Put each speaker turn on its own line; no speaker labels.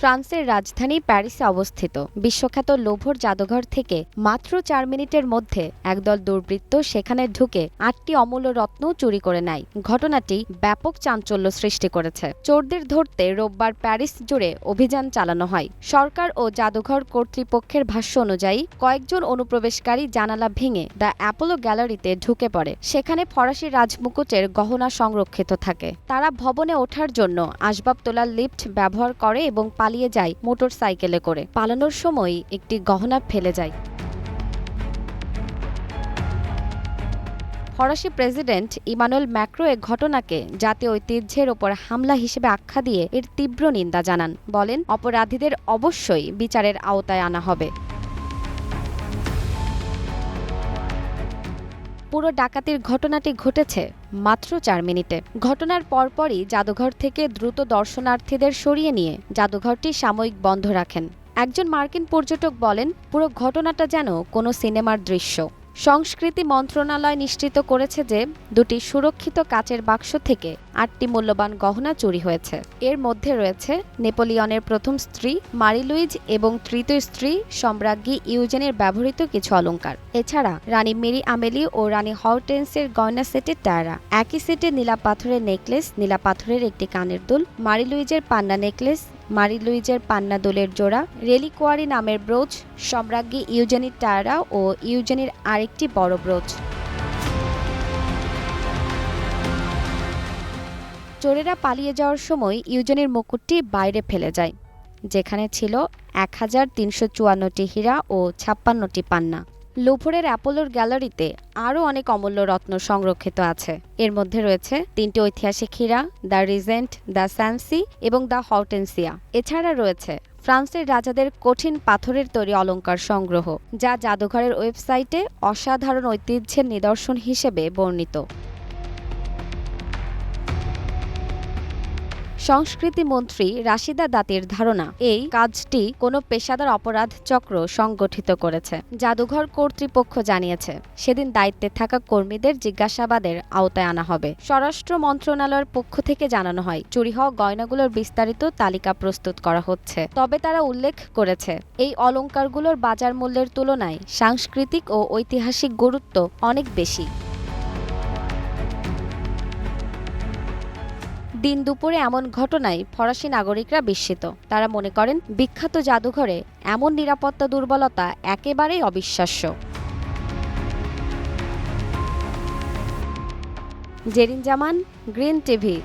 ফ্রান্সের রাজধানী প্যারিসে অবস্থিত। বিশ্বখ্যাত লোভর জাদুঘর থেকে মাত্র চার মিনিটের মধ্যে একদল দুর্বৃত্ত সেখানে ঢুকে আটটি অমূল্য রত্ন চুরি করে নেয়। ঘটনাটি ব্যাপক চাঞ্চল্য সৃষ্টি করেছে। চোরদের ধরতে রোববার প্যারিস জুড়ে অভিযান চালানো হয়। সরকার ও জাদুঘর কর্তৃপক্ষের ভাষ্য অনুযায়ী, কয়েকজন অনুপ্রবেশকারী জানালা ভেঙে দ্য অ্যাপোলো গ্যালারিতে ঢুকে পড়ে। সেখানে ফরাসি রাজমুকুটের গহনা সংরক্ষিত থাকে। তারা ভবনে ওঠার জন্য আসবাব তোলার লিফট ব্যবহার করে এবং পালিয়ে যায় মোটর সাইকেলে করে। পালানোর সময় একটি গহনা ফেলে যায়। ফরাসি প্রেসিডেন্ট ইমানুয়েল ম্যাক্রো এ ঘটনাকে জাতীয় ঐতিহ্যের ওপর হামলা হিসেবে আখ্যা দিয়ে এর তীব্র নিন্দা জানান। বলেন, অপরাধীদের অবশ্যই বিচারের আওতায় আনা হবে। পুরো ডাকাতির ঘটনাটি ঘটেছে মাত্র চার মিনিটে। ঘটনার পরপরই জাদুঘর থেকে দ্রুত দর্শনার্থীদের সরিয়ে নিয়ে জাদুঘরটি সাময়িক বন্ধ রাখেন। একজন মার্কিন পর্যটক বলেন, পুরো ঘটনাটা যেন কোনো সিনেমার দৃশ্য। সংস্কৃতি মন্ত্রণালয় নিশ্চিত করেছে যে দুটি সুরক্ষিত কাচের বাক্স থেকে আটটি মূল্যবান গহনা চুরি হয়েছে। এর মধ্যে রয়েছে নেপোলিয়নের প্রথম স্ত্রী মারিলুইজ এবং তৃতীয় স্ত্রী সম্রাজ্ঞী ইউজেনের ব্যবহৃত কিছু অলঙ্কার এছাড়া রানী মেরি আমেলি ও রানী হরটেন্সের গয়না সেটের টায়রা। একই সেটে নীলা পাথরের নেকলেস, নীলা পাথরের একটি কানের দুল, মারিলুইজের পান্না নেকলেস মারি লুইজের পান্না দোলের জোড়া, রেলিকোয়ারি নামের ব্রোচ, সম্রাজ্ঞী ইউজেনির টায়রা ও ইউজেনির আরেকটি বড় ব্রোচ। চোরেরা পালিয়ে যাওয়ার সময় ইউজেনের মুকুটটি বাইরে ফেলে যায়, যেখানে ছিল এক হাজার তিনশো চুয়ান্নটি হীরা ও ছাপ্পান্নটি পান্না। লুভরের অ্যাপোলোর গ্যালারিতে আরও অনেক অমূল্য রত্ন সংরক্ষিত আছে। এর মধ্যে রয়েছে তিনটি ঐতিহাসিক হীরা, দ্য রিজেন্ট, দ্য স্যান্সি এবং দ্য হর্টেন্সিয়া। এছাড়া রয়েছে ফ্রান্সের রাজাদের কঠিন পাথরের তৈরি অলঙ্কার সংগ্রহ, যা জাদুঘরের ওয়েবসাইটে অসাধারণ ঐতিহ্যের নিদর্শন হিসেবে বর্ণিত। সংস্কৃতি মন্ত্রী রাশিদা দাতির ধারণা, এই কাজটি কোনো পেশাদার অপরাধ চক্র সংগঠিত করেছে, জাদুঘর কর্তৃপক্ষ জানিয়েছে। সেদিন দায়িত্বে থাকা কর্মীদের জিজ্ঞাসাবাদের আওতায় আনা হবে। স্বরাষ্ট্র মন্ত্রণালয়ের পক্ষ থেকে জানানো হয়, চুরি হওয়া গয়নাগুলোর বিস্তারিত তালিকা প্রস্তুত করা হচ্ছে। তবে তারা উল্লেখ করেছে, এই অলঙ্কারগুলোর বাজার মূল্যের তুলনায় সাংস্কৃতিক ও ঐতিহাসিক গুরুত্ব অনেক বেশি। দিন দুপুরে এমন ঘটনায় ফরাসি নাগরিকরা বিস্মিত। তারা মনে করেন, বিখ্যাত জাদুঘরে এমন নিরাপত্তা দুর্বলতা একেবারেই অবিশ্বাস্য। Zerin Zaman, green TV.